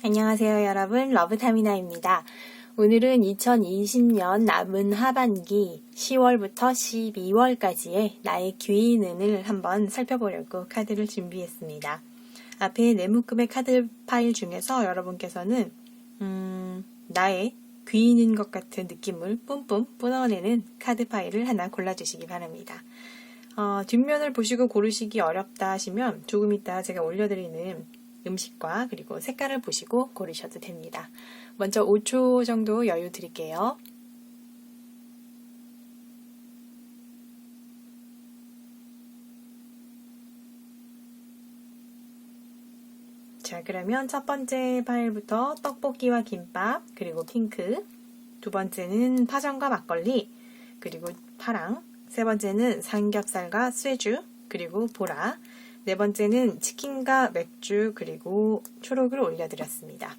안녕하세요, 여러분. 러브타미나입니다. 오늘은 2020년 남은 하반기 10월부터 12월까지의 나의 귀인운을 한번 살펴보려고 카드를 준비했습니다. 앞에 네 묶음의 카드 파일 중에서 여러분께서는 음, 나의 귀인인 것 같은 느낌을 뿜뿜 뿜어내는 카드 파일을 하나 골라주시기 바랍니다. 어, 뒷면을 보시고 고르시기 어렵다 하시면 조금 이따 제가 올려드리는 음식과 그리고 색깔을 보시고 고르셔도 됩니다. 먼저 5초 정도 여유 드릴게요. 자, 그러면 첫 번째 파일부터 떡볶이와 김밥, 그리고 핑크. 두 번째는 파전과 막걸리, 그리고 파랑. 세 번째는 삼겹살과 쇠주, 그리고 보라. 네 번째는 치킨과 맥주, 그리고 초록을 올려드렸습니다.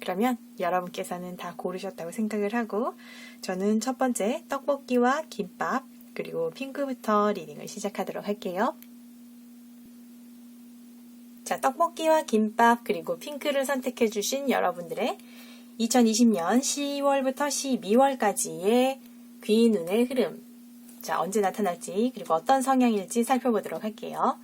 그러면 여러분께서는 다 고르셨다고 생각을 하고, 저는 첫 번째 떡볶이와 김밥, 그리고 핑크부터 리딩을 시작하도록 할게요. 자, 떡볶이와 김밥 그리고 핑크를 선택해 주신 여러분들의 2020년 10월부터 12월까지의 귀 눈의 흐름. 자, 언제 나타날지 그리고 어떤 성향일지 살펴보도록 할게요.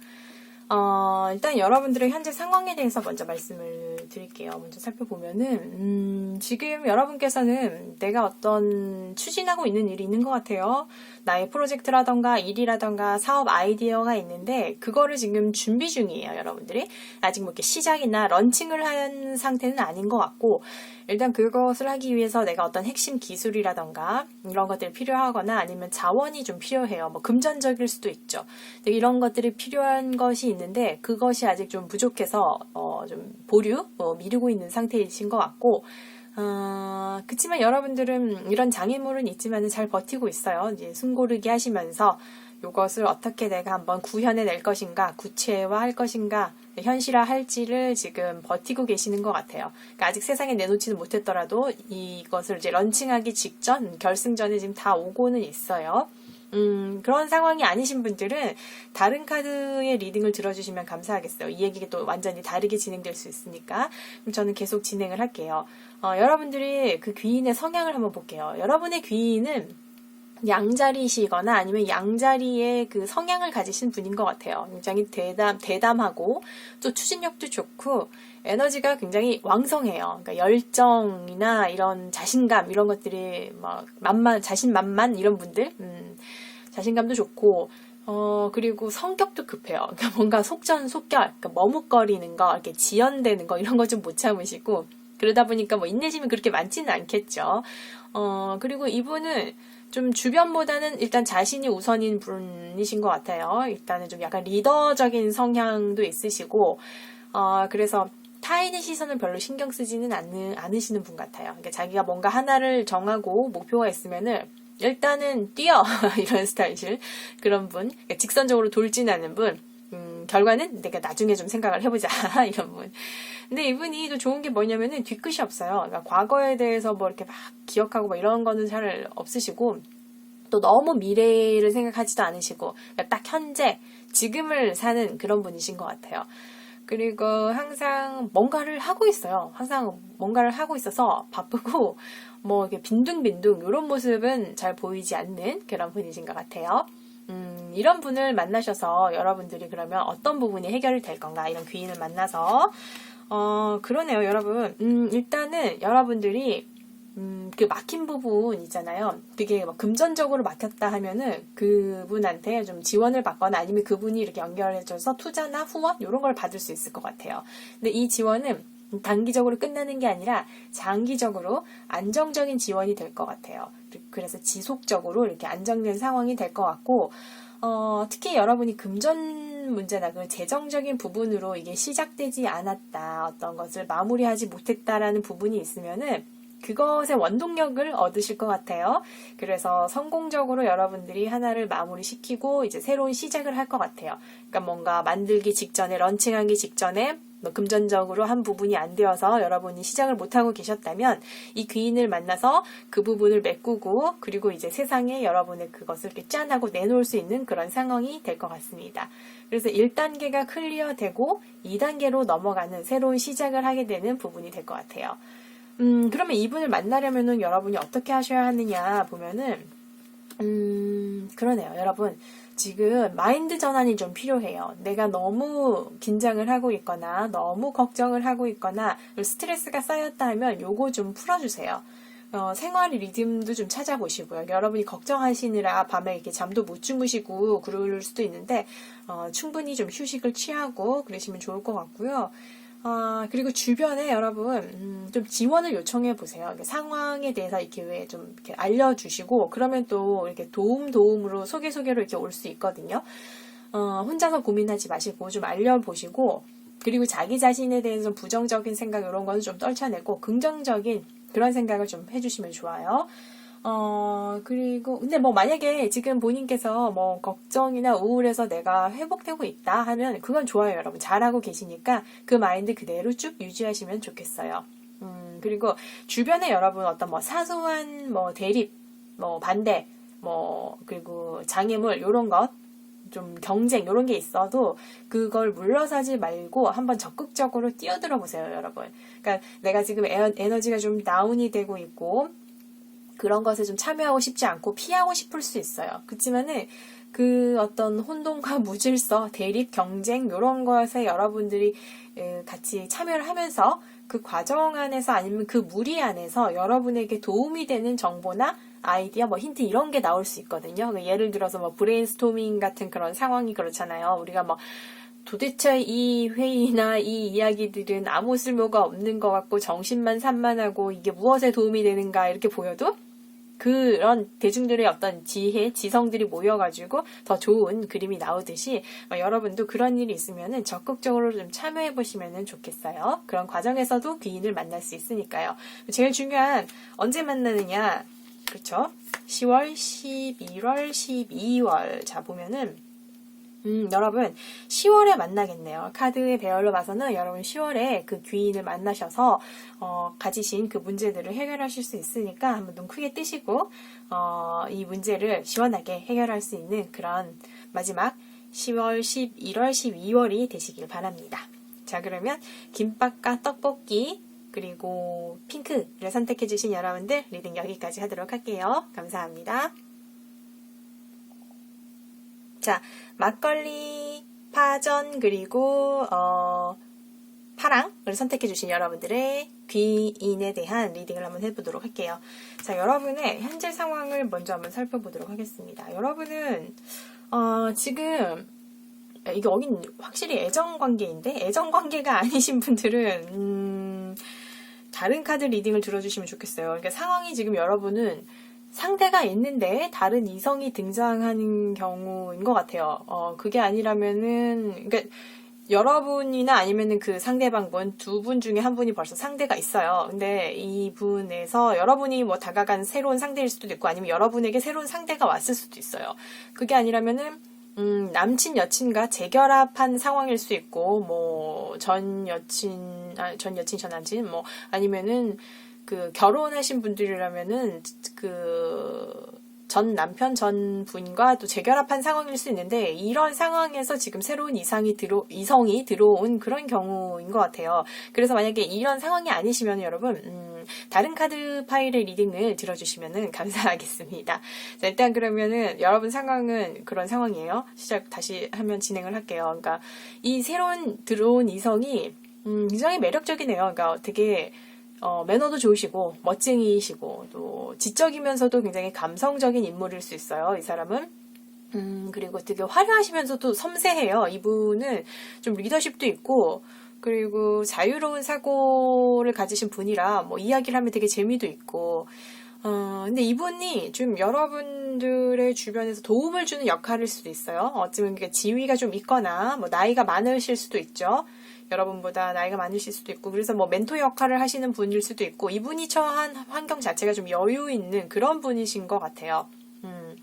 어, 일단 여러분들의 현재 상황에 대해서 먼저 말씀을 드릴게요. 먼저 살펴보면은, 음, 지금 여러분께서는 내가 어떤 추진하고 있는 일이 있는 것 같아요. 나의 프로젝트라던가 일이라던가 사업 아이디어가 있는데, 그거를 지금 준비 중이에요, 여러분들이. 아직 뭐 이렇게 시작이나 런칭을 한 상태는 아닌 것 같고, 일단 그것을 하기 위해서 내가 어떤 핵심 기술이라던가 이런 것들이 필요하거나 아니면 자원이 좀 필요해요. 뭐 금전적일 수도 있죠. 이런 것들이 필요한 것이 있는데 그것이 아직 좀 부족해서 어, 좀 보류, 어, 미루고 있는 상태이신 것 같고 어, 그치만 여러분들은 이런 장애물은 있지만 잘 버티고 있어요. 이제 숨고르기 하시면서 이것을 어떻게 내가 한번 구현해낼 것인가, 구체화할 것인가, 현실화 할지를 지금 버티고 계시는 것 같아요. 그러니까 아직 세상에 내놓지는 못했더라도 이것을 이제 런칭하기 직전, 결승전에 지금 다 오고는 있어요. 음, 그런 상황이 아니신 분들은 다른 카드의 리딩을 들어주시면 감사하겠어요. 이 얘기가 또 완전히 다르게 진행될 수 있으니까. 그럼 저는 계속 진행을 할게요. 어, 여러분들이 그 귀인의 성향을 한번 볼게요. 여러분의 귀인은 양자리시거나 아니면 양자리의 그 성향을 가지신 분인 것 같아요. 굉장히 대담, 대담하고 또 추진력도 좋고 에너지가 굉장히 왕성해요. 그러니까 열정이나 이런 자신감 이런 것들이 막 만만, 자신만만 이런 분들, 음, 자신감도 좋고 어, 그리고 성격도 급해요. 그러니까 뭔가 속전속결, 그러니까 머뭇거리는 거, 이렇게 지연되는 거, 이런 거 좀 못 참으시고, 그러다 보니까 뭐 인내심이 그렇게 많지는 않겠죠. 어, 그리고 이분은 좀 주변보다는 일단 자신이 우선인 분이신 것 같아요. 일단은 좀 약간 리더적인 성향도 있으시고, 어, 그래서 타인의 시선을 별로 신경 쓰지는 않는, 않으시는 분 같아요. 그러니까 자기가 뭔가 하나를 정하고 목표가 있으면은 일단은 뛰어! 이런 스타일실. 그런 분. 그러니까 직선적으로 돌진하는 분. 음, 결과는 내가 나중에 좀 생각을 해보자. 이런 분. 근데 이분이 또 좋은 게 뭐냐면은 뒤끝이 없어요. 그러니까 과거에 대해서 뭐 이렇게 막 기억하고 뭐 이런 거는 잘 없으시고 또 너무 미래를 생각하지도 않으시고 그러니까 딱 현재 지금을 사는 그런 분이신 것 같아요. 그리고 항상 뭔가를 하고 있어요. 항상 뭔가를 하고 있어서 바쁘고 뭐 이렇게 빈둥빈둥 이런 모습은 잘 보이지 않는 그런 분이신 것 같아요. 음, 이런 분을 만나셔서 여러분들이 그러면 어떤 부분이 해결이 될 건가 이런 귀인을 만나서 어, 그러네요, 여러분. 음, 일단은 여러분들이 음, 그 막힌 부분 있잖아요. 그게 막 금전적으로 막혔다 하면은 그분한테 좀 지원을 받거나 아니면 그분이 이렇게 연결해줘서 투자나 후원 이런 걸 받을 수 있을 것 같아요. 근데 이 지원은 단기적으로 끝나는 게 아니라 장기적으로 안정적인 지원이 될 것 같아요. 그래서 지속적으로 이렇게 안정된 상황이 될 것 같고, 어, 특히 여러분이 금전 문제나 그 재정적인 부분으로 이게 시작되지 않았다, 어떤 것을 마무리하지 못했다라는 부분이 있으면은 그것의 원동력을 얻으실 것 같아요. 그래서 성공적으로 여러분들이 하나를 마무리시키고 이제 새로운 시작을 할 것 같아요. 그러니까 뭔가 만들기 직전에, 런칭하기 직전에 뭐 금전적으로 한 부분이 안 되어서 여러분이 시작을 못하고 계셨다면 이 귀인을 만나서 그 부분을 메꾸고 그리고 이제 세상에 여러분의 그것을 이렇게 짠하고 내놓을 수 있는 그런 상황이 될 것 같습니다. 그래서 1단계가 클리어되고 2단계로 넘어가는 새로운 시작을 하게 되는 부분이 될 것 같아요. 음, 그러면 이분을 만나려면은 여러분이 어떻게 하셔야 하느냐 보면은, 음, 그러네요. 여러분, 지금 마인드 전환이 좀 필요해요. 내가 너무 긴장을 하고 있거나, 너무 걱정을 하고 있거나, 스트레스가 쌓였다 하면 요거 좀 풀어주세요. 어, 생활 리듬도 좀 찾아보시고요. 여러분이 걱정하시느라 밤에 이렇게 잠도 못 주무시고 그럴 수도 있는데, 어, 충분히 좀 휴식을 취하고 그러시면 좋을 것 같고요. 아, 그리고 주변에 여러분, 음, 좀 지원을 요청해 보세요. 상황에 대해서 이렇게 왜 좀 이렇게 알려주시고, 그러면 또 이렇게 도움, 도움으로 소개, 소개로 이렇게 올 수 있거든요. 어, 혼자서 고민하지 마시고 좀 알려보시고, 그리고 자기 자신에 대해서 좀 부정적인 생각 이런 거는 좀 떨쳐내고, 긍정적인 그런 생각을 좀 해주시면 좋아요. 어, 그리고, 근데 뭐 만약에 지금 본인께서 뭐 걱정이나 우울해서 내가 회복되고 있다 하면 그건 좋아요, 여러분. 잘하고 계시니까 그 마인드 그대로 쭉 유지하시면 좋겠어요. 음, 그리고 주변에 여러분 어떤 뭐 사소한 뭐 대립, 뭐 반대, 뭐, 그리고 장애물, 요런 것, 좀 경쟁, 요런 게 있어도 그걸 물러서지 말고 한번 적극적으로 뛰어들어 보세요, 여러분. 그러니까 내가 지금 에- 에너지가 좀 다운이 되고 있고, 그런 것에 좀 참여하고 싶지 않고 피하고 싶을 수 있어요. 그렇지만은 그 어떤 혼돈과 무질서, 대립, 경쟁 이런 것에 여러분들이 에, 같이 참여를 하면서 그 과정 안에서 아니면 그 무리 안에서 여러분에게 도움이 되는 정보나 아이디어, 뭐 힌트 이런 게 나올 수 있거든요. 그 예를 들어서 뭐 브레인스토밍 같은 그런 상황이 그렇잖아요. 우리가 뭐 도대체 이 회의나 이 이야기들은 아무 쓸모가 없는 것 같고 정신만 산만하고 이게 무엇에 도움이 되는가 이렇게 보여도 그런 대중들의 어떤 지혜, 지성들이 모여가지고 더 좋은 그림이 나오듯이 어, 여러분도 그런 일이 있으면 적극적으로 좀 참여해 보시면 좋겠어요. 그런 과정에서도 귀인을 만날 수 있으니까요. 제일 중요한 언제 만나느냐, 그렇죠? 10월, 11월, 12월 자 보면은 음, 여러분, 10월에 만나겠네요. 카드의 배열로 봐서는 여러분 10월에 그 귀인을 만나셔서, 어, 가지신 그 문제들을 해결하실 수 있으니까 한번 눈 크게 뜨시고, 어, 이 문제를 시원하게 해결할 수 있는 그런 마지막 10월, 11월, 12월이 되시길 바랍니다. 자, 그러면 김밥과 떡볶이, 그리고 핑크를 선택해주신 여러분들 리딩 여기까지 하도록 할게요. 감사합니다. 자, 막걸리, 파전, 그리고, 어, 파랑을 선택해주신 여러분들의 귀인에 대한 리딩을 한번 해보도록 할게요. 자, 여러분의 현재 상황을 먼저 한번 살펴보도록 하겠습니다. 여러분은, 어, 지금, 이게 여긴 확실히 애정 관계인데, 애정 관계가 아니신 분들은, 음, 다른 카드 리딩을 들어주시면 좋겠어요. 그러니까 상황이 지금 여러분은 상대가 있는데 다른 이성이 등장하는 경우인 것 같아요. 어, 그게 아니라면은, 그러니까 여러분이나 아니면은 그 상대방분 두 분 중에 한 분이 벌써 상대가 있어요. 근데 이 분에서 여러분이 뭐 다가간 새로운 상대일 수도 있고 아니면 여러분에게 새로운 상대가 왔을 수도 있어요. 그게 아니라면은 음, 남친 여친과 재결합한 상황일 수 있고 뭐 전 여친 아, 전 여친 전 남친 뭐 아니면은 그 결혼하신 분들이라면은 그 전 남편 전 분과 또 재결합한 상황일 수 있는데 이런 상황에서 지금 새로운 이상이 들어 이성이 들어온 그런 경우인 것 같아요. 그래서 만약에 이런 상황이 아니시면 여러분 음, 다른 카드 파일의 리딩을 들어주시면 감사하겠습니다. 자, 일단 그러면은 여러분 상황은 그런 상황이에요. 시작 다시 하면 진행을 할게요. 그러니까 이 새로운 들어온 이성이 음, 굉장히 매력적이네요. 그러니까 되게 어, 매너도 좋으시고 멋쟁이시고 또 지적이면서도 굉장히 감성적인 인물일 수 있어요. 이 사람은. 음, 그리고 되게 화려하시면서도 섬세해요. 이분은 좀 리더십도 있고 그리고 자유로운 사고를 가지신 분이라 뭐 이야기를 하면 되게 재미도 있고 어, 근데 이분이 좀 여러분들의 주변에서 도움을 주는 역할일 수도 있어요. 어쩌면 그게 지위가 좀 있거나 뭐 나이가 많으실 수도 있죠. 여러분보다 나이가 많으실 수도 있고 그래서 뭐 멘토 역할을 하시는 분일 수도 있고 이분이 처한 환경 자체가 좀 여유 있는 그런 분이신 것 같아요. 음.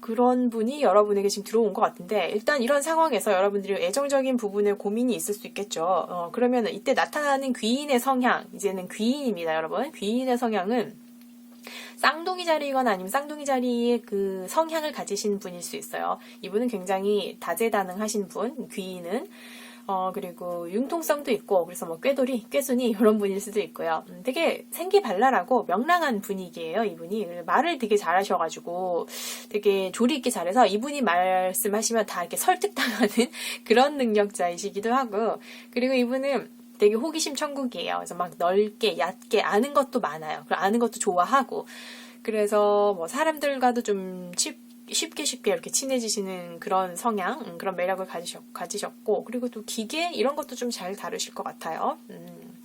그런 분이 여러분에게 지금 들어온 것 같은데 일단 이런 상황에서 여러분들이 애정적인 부분에 고민이 있을 수 있겠죠. 어, 그러면 이때 나타나는 귀인의 성향 이제는 귀인입니다, 여러분. 귀인의 성향은 쌍둥이 자리이거나 아니면 쌍둥이 자리의 그 성향을 가지신 분일 수 있어요. 이분은 굉장히 다재다능하신 분, 귀인은. 어, 그리고 융통성도 있고, 그래서 뭐 꾀돌이, 꾀순이 이런 분일 수도 있고요. 음, 되게 생기발랄하고 명랑한 분위기예요, 이분이. 말을 되게 잘하셔가지고 되게 조리 있게 잘해서 이분이 말씀하시면 다 이렇게 설득당하는 그런 능력자이시기도 하고, 그리고 이분은 되게 호기심 천국이에요. 그래서 막 넓게, 얕게 아는 것도 많아요. 아는 것도 좋아하고. 그래서 뭐 사람들과도 좀 쉽, 쉽게 쉽게 이렇게 친해지시는 그런 성향, 음, 그런 매력을 가지셨, 가지셨 고, 그리고 또 기계 이런 것도 좀 잘 다루실 것 같아요. 음.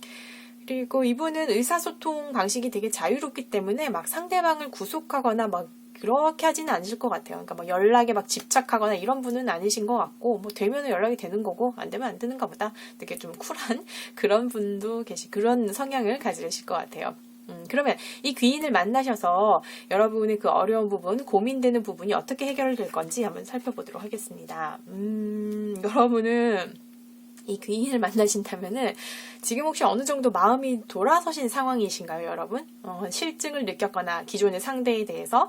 그리고 이분은 의사소통 방식이 되게 자유롭기 때문에 막 상대방을 구속하거나 막 그렇게 하지는 않으실 것 같아요. 그러니까 막 연락에 막 집착하거나 이런 분은 아니신 것 같고, 뭐 되면은 연락이 되는 거고, 안 되면 안 되는가 보다. 되게 좀 쿨한 그런 분도 계시, 그런 성향을 가지실 것 같아요. 음, 그러면 이 귀인을 만나셔서 여러분의 그 어려운 부분, 고민되는 부분이 어떻게 해결될 건지 한번 살펴보도록 하겠습니다. 음, 여러분은 이 귀인을 만나신다면은 지금 혹시 어느 정도 마음이 돌아서신 상황이신가요, 여러분? 어, 실증을 느꼈거나 기존의 상대에 대해서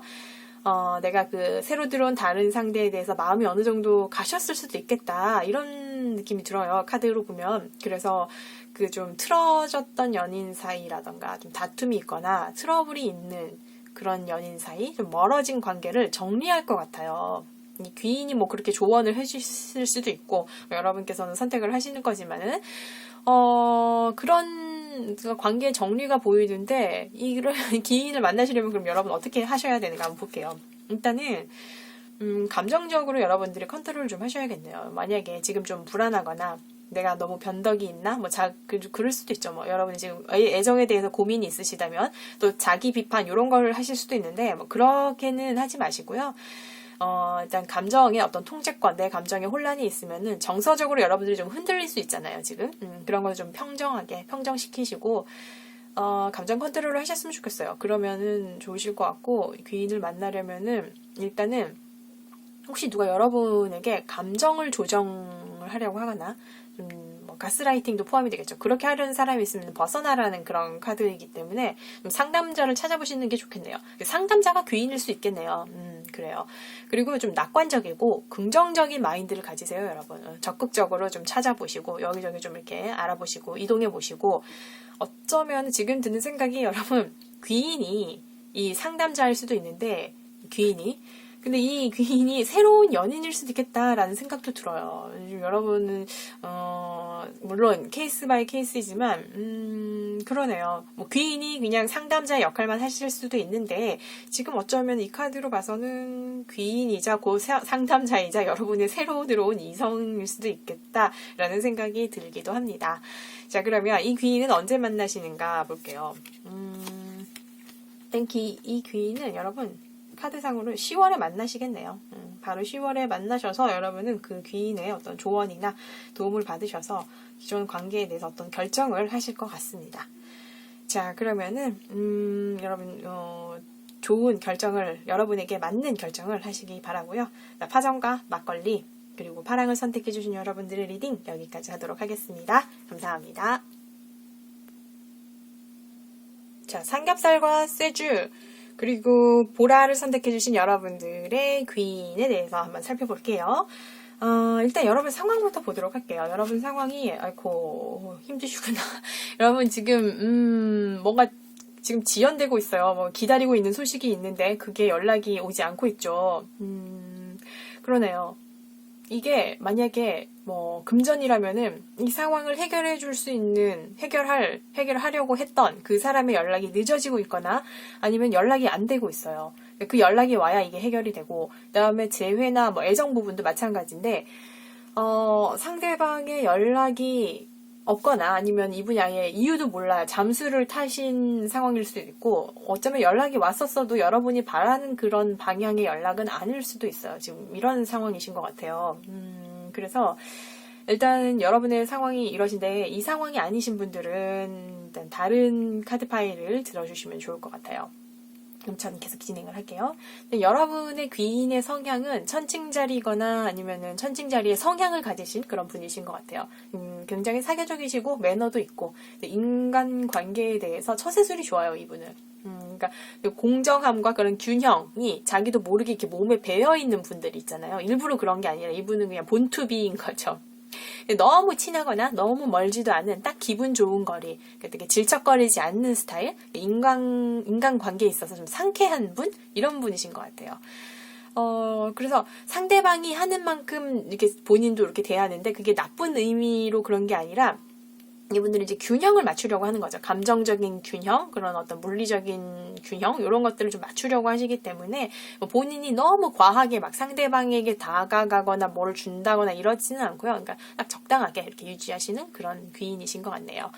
어, 내가 그 새로 들어온 다른 상대에 대해서 마음이 어느 정도 가셨을 수도 있겠다 이런 느낌이 들어요 카드로 보면 그래서 그 좀 틀어졌던 연인 사이라던가 좀 다툼이 있거나 트러블이 있는 그런 연인 사이 좀 멀어진 관계를 정리할 것 같아요. 이 귀인이 뭐 그렇게 조언을 해주실 수도 있고 여러분께서는 선택을 하시는 거지만은 어 그런 관계 정리가 보이는데 이런 귀인을 만나시려면 그럼 여러분 어떻게 하셔야 되는가 한번 볼게요. 일단은 음, 감정적으로 여러분들이 컨트롤을 좀 하셔야겠네요. 만약에 지금 좀 불안하거나 내가 너무 변덕이 있나? 뭐, 자, 그, 그럴 수도 있죠. 뭐, 여러분이 지금 애정에 대해서 고민이 있으시다면, 또 자기 비판, 이런 걸 하실 수도 있는데, 뭐, 그렇게는 하지 마시고요. 어, 일단 감정의 어떤 통제권, 내 감정에 혼란이 있으면은 정서적으로 여러분들이 좀 흔들릴 수 있잖아요, 지금. 음, 그런 걸 좀 평정하게, 평정시키시고, 어, 감정 컨트롤을 하셨으면 좋겠어요. 그러면은 좋으실 것 같고, 귀인을 만나려면은, 일단은, 혹시 누가 여러분에게 감정을 조정을 하려고 하거나, 음, 뭐 가스라이팅도 포함이 되겠죠. 그렇게 하려는 사람이 있으면 벗어나라는 그런 카드이기 때문에 좀 상담자를 찾아보시는 게 좋겠네요. 상담자가 귀인일 수 있겠네요. 음, 그래요. 그리고 좀 낙관적이고 긍정적인 마인드를 가지세요, 여러분. 어, 적극적으로 좀 찾아보시고 여기저기 좀 이렇게 알아보시고 이동해 보시고 어쩌면 지금 드는 생각이 여러분 귀인이 이 상담자일 수도 있는데 귀인이 근데 이 귀인이 새로운 연인일 수도 있겠다라는 생각도 들어요. 여러분은 어, 물론 케이스 바이 케이스이지만 음, 그러네요. 뭐 귀인이 그냥 상담자 역할만 하실 수도 있는데 지금 어쩌면 이 카드로 봐서는 귀인이자 고 상담자이자 여러분의 새로 들어온 이성일 수도 있겠다라는 생각이 들기도 합니다. 자 그러면 이 귀인은 언제 만나시는가 볼게요. 음, 땡키 이 귀인은 여러분 카드상으로 10월에 만나시겠네요. 음, 바로 10월에 만나셔서 여러분은 그 귀인의 어떤 조언이나 도움을 받으셔서 기존 관계에 대해서 어떤 결정을 하실 것 같습니다. 자, 그러면은, 음, 여러분, 어, 좋은 결정을, 여러분에게 맞는 결정을 하시기 바라고요 파전과 막걸리, 그리고 파랑을 선택해주신 여러분들의 리딩 여기까지 하도록 하겠습니다. 감사합니다. 자, 삼겹살과 쇠주, 그리고 보라를 선택해주신 여러분들의 귀인에 대해서 한번 살펴볼게요. 어, 일단 여러분 상황부터 보도록 할게요. 여러분 상황이, 아이고, 힘드시구나. 여러분 지금, 음, 뭔가 지금 지연되고 있어요. 뭐 기다리고 있는 소식이 있는데 그게 연락이 오지 않고 있죠. 음, 그러네요. 이게 만약에 뭐 금전이라면은 이 상황을 해결해 줄 수 있는 해결할 해결하려고 했던 그 사람의 연락이 늦어지고 있거나 아니면 연락이 안 되고 있어요. 그 연락이 와야 이게 해결이 되고 그다음에 재회나 뭐 애정 부분도 마찬가지인데 어 상대방의 연락이 없거나 아니면 이분이 아예 이유도 몰라요. 잠수를 타신 상황일 수도 있고 어쩌면 연락이 왔었어도 여러분이 바라는 그런 방향의 연락은 아닐 수도 있어요. 지금 이런 상황이신 것 같아요. 음, 그래서 일단 여러분의 상황이 이러신데 이 상황이 아니신 분들은 일단 다른 카드 파일을 들어주시면 좋을 것 같아요. 그럼 계속 진행을 할게요. 근데 여러분의 귀인의 성향은 천칭자리거나 아니면은 천칭자리의 성향을 가지신 그런 분이신 것 같아요. 음, 굉장히 사교적이시고 매너도 있고 인간 관계에 대해서 처세술이 좋아요 이분은. 음, 그러니까 그 공정함과 그런 균형이 자기도 모르게 이렇게 몸에 배어 있는 분들이 있잖아요. 일부러 그런 게 아니라 이분은 그냥 본투비인 거죠. 너무 친하거나 너무 멀지도 않은 딱 기분 좋은 거리, 그러니까 되게 질척거리지 않는 스타일, 인간 인간 관계에 있어서 좀 상쾌한 분 이런 분이신 것 같아요. 어, 그래서 상대방이 하는 만큼 이렇게 본인도 이렇게 대하는데 그게 나쁜 의미로 그런 게 아니라 이분들은 이제 균형을 맞추려고 하는 거죠. 감정적인 균형, 그런 어떤 물리적인 균형, 이런 것들을 좀 맞추려고 하시기 때문에 뭐 본인이 너무 과하게 막 상대방에게 다가가거나 뭘 준다거나 이러지는 않고요. 그러니까 딱 적당하게 이렇게 유지하시는 그런 귀인이신 것 같네요.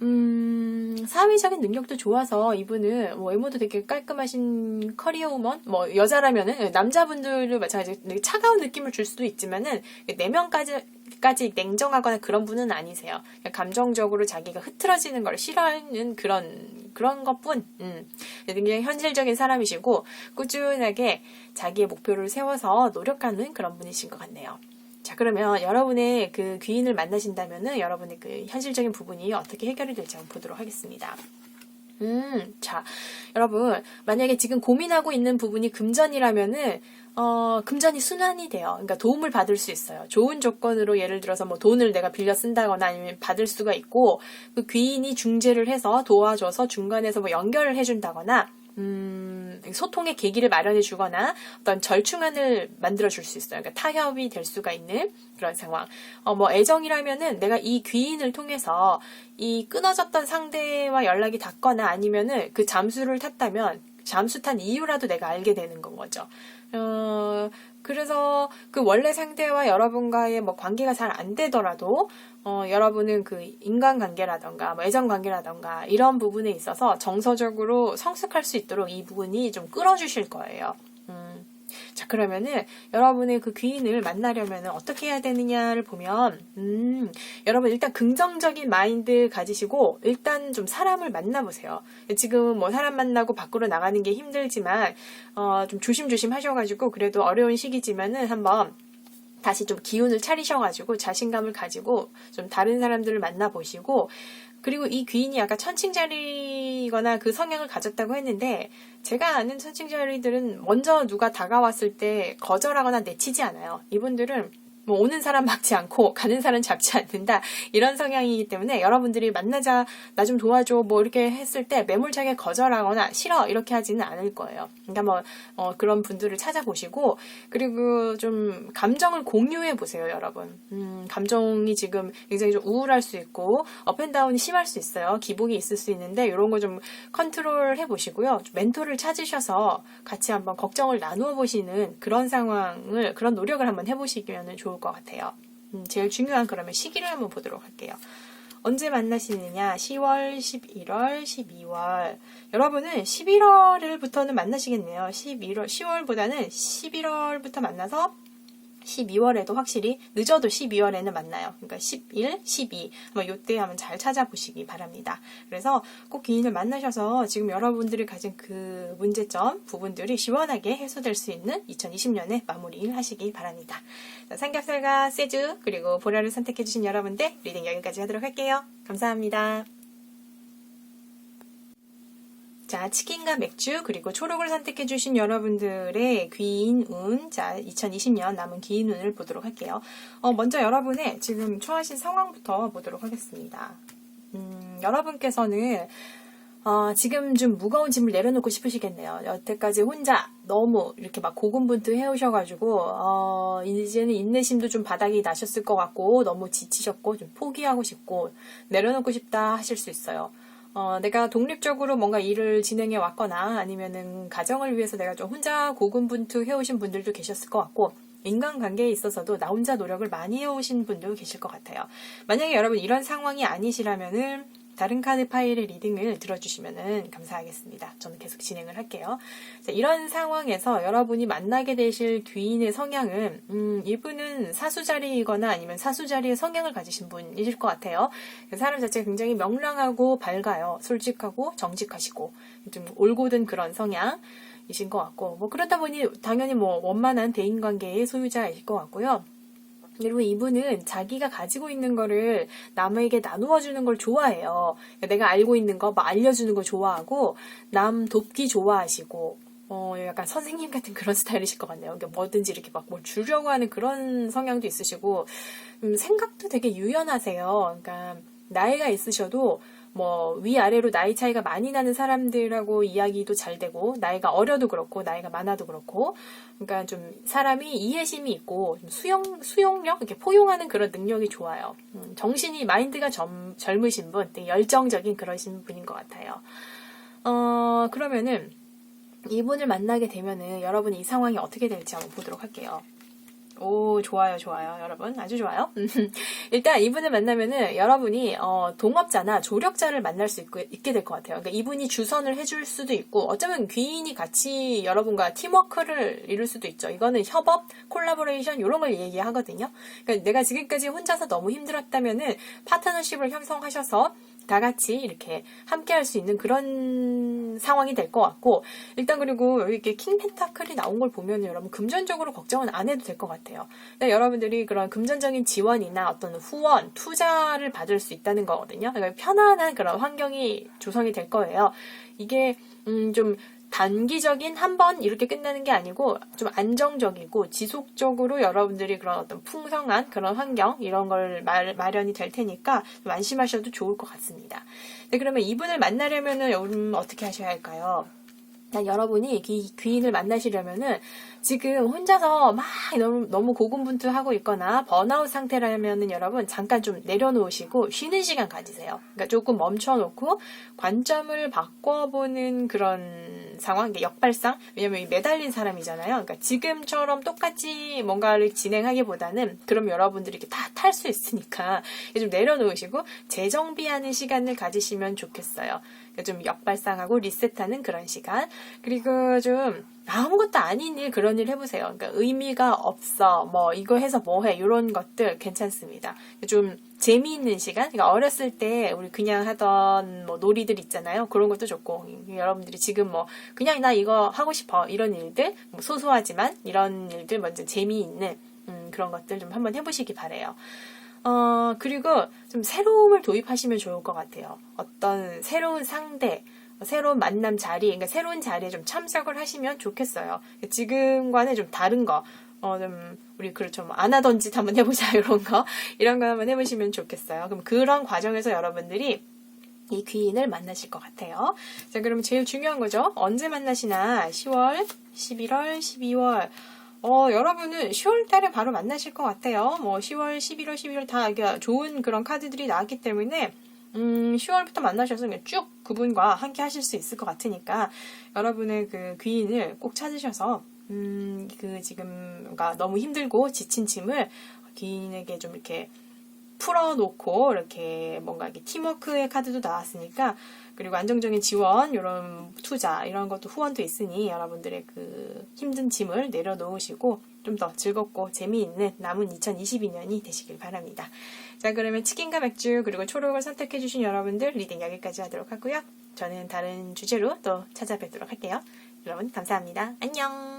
음, 사회적인 능력도 좋아서 이분은 뭐 외모도 되게 깔끔하신 커리어 우먼? 뭐 여자라면은 남자분들도 마찬가지로 차가운 느낌을 줄 수도 있지만은 내면까지 까지 냉정하거나 그런 분은 아니세요. 그냥 감정적으로 자기가 흐트러지는 걸 싫어하는 그런 그런 것뿐. 음. 굉장히 현실적인 사람이시고 꾸준하게 자기의 목표를 세워서 노력하는 그런 분이신 것 같네요. 자, 그러면 여러분의 그 귀인을 만나신다면은 여러분의 그 현실적인 부분이 어떻게 해결이 될지 한번 보도록 하겠습니다. 음, 자, 여러분, 만약에 지금 고민하고 있는 부분이 금전이라면은, 어, 금전이 순환이 돼요. 그러니까 도움을 받을 수 있어요. 좋은 조건으로 예를 들어서 뭐 돈을 내가 빌려 쓴다거나 아니면 받을 수가 있고, 그 귀인이 중재를 해서 도와줘서 중간에서 뭐 연결을 해준다거나, 음, 소통의 계기를 마련해 주거나 어떤 절충안을 만들어 줄 수 있어요. 그러니까 타협이 될 수가 있는 그런 상황. 어, 뭐 애정이라면은 내가 이 귀인을 통해서 이 끊어졌던 상대와 연락이 닿거나 아니면은 그 잠수를 탔다면 잠수 탄 이유라도 내가 알게 되는 건 거죠. 어, 그래서 그 원래 상대와 여러분과의 뭐 관계가 잘 안 되더라도 어, 여러분은 그 인간관계라던가 뭐 애정관계라던가 이런 부분에 있어서 정서적으로 성숙할 수 있도록 이 부분이 좀 끌어주실 거예요. 음. 자 그러면은 여러분의 그 귀인을 만나려면 어떻게 해야 되느냐를 보면 음, 여러분 일단 긍정적인 마인드 가지시고 일단 좀 사람을 만나보세요. 지금 뭐 사람 만나고 밖으로 나가는 게 힘들지만 어, 좀 조심조심 하셔가지고 그래도 어려운 시기지만은 한번 다시 좀 기운을 차리셔가지고 자신감을 가지고 좀 다른 사람들을 만나보시고 그리고 이 귀인이 아까 천칭자리거나 그 성향을 가졌다고 했는데 제가 아는 천칭자리들은 먼저 누가 다가왔을 때 거절하거나 내치지 않아요. 이분들은 뭐 오는 사람 막지 않고 가는 사람 잡지 않는다 이런 성향이기 때문에 여러분들이 만나자 나 좀 도와줘 뭐 이렇게 했을 때 매몰차게 거절하거나 싫어 이렇게 하지는 않을 거예요. 그러니까 뭐 어, 그런 분들을 찾아보시고 그리고 좀 감정을 공유해 보세요, 여러분. 음, 감정이 지금 굉장히 좀 우울할 수 있고 업앤다운이 심할 수 있어요. 기복이 있을 수 있는데 이런 거 좀 컨트롤 해 보시고요. 멘토를 찾으셔서 같이 한번 걱정을 나누어 보시는 그런 상황을 그런 노력을 한번 해보시면 좋을 것 같아요. 음, 제일 중요한 그러면 시기를 한번 보도록 할게요. 언제 만나시느냐? 10월, 11월, 12월. 여러분은 11월부터는 만나시겠네요. 11월, 10월보다는 11월부터 만나서 12월에도 확실히 늦어도 12월에는 만나요. 그러니까 11, 12 아마 요때 한번 잘 찾아보시기 바랍니다. 그래서 꼭 기인을 만나셔서 지금 여러분들이 가진 그 문제점 부분들이 시원하게 해소될 수 있는 2020년에 마무리 하시기 바랍니다. 자, 삼겹살과 세주 그리고 보라를 선택해주신 여러분들 리딩 여기까지 하도록 할게요. 감사합니다. 자, 치킨과 맥주, 그리고 초록을 선택해 주신 여러분들의 귀인 운, 자, 2020년 남은 귀인 운을 보도록 할게요. 어, 먼저 여러분의 지금 처하신 상황부터 보도록 하겠습니다. 음, 여러분께서는, 어, 지금 좀 무거운 짐을 내려놓고 싶으시겠네요. 여태까지 혼자 너무 이렇게 막 고군분투 해오셔가지고, 어, 이제는 인내심도 좀 바닥이 나셨을 것 같고, 너무 지치셨고, 좀 포기하고 싶고, 내려놓고 싶다 하실 수 있어요. 어, 내가 독립적으로 뭔가 일을 진행해 왔거나 아니면은 가정을 위해서 내가 좀 혼자 고군분투 해오신 분들도 계셨을 것 같고 인간관계에 있어서도 나 혼자 노력을 많이 해오신 분도 계실 것 같아요. 만약에 여러분 이런 상황이 아니시라면은 다른 카드 파일의 리딩을 들어주시면 감사하겠습니다. 저는 계속 진행을 할게요. 자, 이런 상황에서 여러분이 만나게 되실 귀인의 성향은 음, 이분은 사수자리이거나 아니면 사수자리의 성향을 가지신 분이실 것 같아요. 사람 자체가 굉장히 명랑하고 밝아요. 솔직하고 정직하시고 좀 올곧은 그런 성향 이신 것 같고 뭐 그렇다 보니 당연히 뭐 원만한 대인 관계의 소유자이실 것 같고요. 그리고 이분은 자기가 가지고 있는 거를 남에게 나누어 주는 걸 좋아해요. 그러니까 내가 알고 있는 거 막 알려주는 거 좋아하고 남 돕기 좋아하시고 어 약간 선생님 같은 그런 스타일이실 것 같네요. 그러니까 뭐든지 이렇게 막 뭘 주려고 하는 그런 성향도 있으시고 음, 생각도 되게 유연하세요. 그러니까 나이가 있으셔도 뭐 위아래로 나이 차이가 많이 나는 사람들하고 이야기도 잘 되고 나이가 어려도 그렇고 나이가 많아도 그렇고 그러니까 좀 사람이 이해심이 있고 좀 수용 수용력 이렇게 포용하는 그런 능력이 좋아요. 음, 정신이 마인드가 젊, 젊으신 분, 열정적인 그러신 분인 것 같아요. 어 그러면은 이분을 만나게 되면은 여러분이 이 상황이 어떻게 될지 한번 보도록 할게요. 오, 좋아요, 좋아요, 여러분. 아주 좋아요. 일단 이분을 만나면은 여러분이, 어, 동업자나 조력자를 만날 수 있고, 있게 될 것 같아요. 그러니까 이분이 주선을 해줄 수도 있고, 어쩌면 귀인이 같이 여러분과 팀워크를 이룰 수도 있죠. 이거는 협업, 콜라보레이션, 이런 걸 얘기하거든요. 그러니까 내가 지금까지 혼자서 너무 힘들었다면은 파트너십을 형성하셔서 다 같이 이렇게 함께 할 수 있는 그런 상황이 될 것 같고, 일단 그리고 여기 이렇게 킹 펜타클이 나온 걸 보면 여러분 금전적으로 걱정은 안 해도 될 것 같아요. 근데 여러분들이 그런 금전적인 지원이나 어떤 후원, 투자를 받을 수 있다는 거거든요. 그러니까 편안한 그런 환경이 조성이 될 거예요. 이게, 음, 좀, 단기적인 한 번 이렇게 끝나는 게 아니고 좀 안정적이고 지속적으로 여러분들이 그런 어떤 풍성한 그런 환경 이런 걸 마, 마련이 될 테니까 좀 안심하셔도 좋을 것 같습니다. 네, 그러면 이분을 만나려면은 어떻게 하셔야 할까요? 난 여러분이 귀, 귀인을 만나시려면은 지금 혼자서 막 너무, 너무 고군분투하고 있거나 번아웃 상태라면은 여러분 잠깐 좀 내려놓으시고 쉬는 시간 가지세요. 그러니까 조금 멈춰놓고 관점을 바꿔보는 그런 상황, 역발상. 왜냐면 매달린 사람이잖아요. 그러니까 지금처럼 똑같이 뭔가를 진행하기보다는 그럼 여러분들이 이렇게 다 탈 수 있으니까 좀 내려놓으시고 재정비하는 시간을 가지시면 좋겠어요. 그러니까 좀 역발상하고 리셋하는 그런 시간. 그리고 좀 아무것도 아닌 일 그런 일 해보세요. 그러니까 의미가 없어. 뭐 이거 해서 뭐해 이런 것들 괜찮습니다. 좀 재미있는 시간. 그러니까 어렸을 때 우리 그냥 하던 뭐 놀이들 있잖아요. 그런 것도 좋고 여러분들이 지금 뭐 그냥 나 이거 하고 싶어 이런 일들 뭐 소소하지만 이런 일들 먼저 재미있는 음, 그런 것들 좀 한번 해보시기 바래요. 어, 그리고 좀 새로움을 도입하시면 좋을 것 같아요. 어떤 새로운 상대, 새로운 만남 자리, 그러니까 새로운 자리에 좀 참석을 하시면 좋겠어요. 지금과는 좀 다른 거, 어, 좀, 우리 그렇죠. 뭐, 안 하던 짓 한번 해보자, 이런 거. 이런 거 한번 해보시면 좋겠어요. 그럼 그런 과정에서 여러분들이 이 귀인을 만나실 것 같아요. 자, 그럼 제일 중요한 거죠. 언제 만나시나? 10월, 11월, 12월. 어, 여러분은 10월 달에 바로 만나실 것 같아요. 뭐, 10월, 11월, 12월 다 좋은 그런 카드들이 나왔기 때문에, 음, 10월부터 만나셔서 쭉 그분과 함께 하실 수 있을 것 같으니까, 여러분의 그 귀인을 꼭 찾으셔서, 음, 그 지금, 그러니까 너무 힘들고 지친 짐을 귀인에게 좀 이렇게 풀어놓고 이렇게 뭔가 이렇게 팀워크의 카드도 나왔으니까 그리고 안정적인 지원 이런 투자 이런 것도 후원도 있으니 여러분들의 그 힘든 짐을 내려놓으시고 좀 더 즐겁고 재미있는 남은 2022년이 되시길 바랍니다. 자 그러면 치킨과 맥주 그리고 초록을 선택해주신 여러분들 리딩 여기까지 하도록 하고요. 저는 다른 주제로 또 찾아뵙도록 할게요. 여러분 감사합니다. 안녕.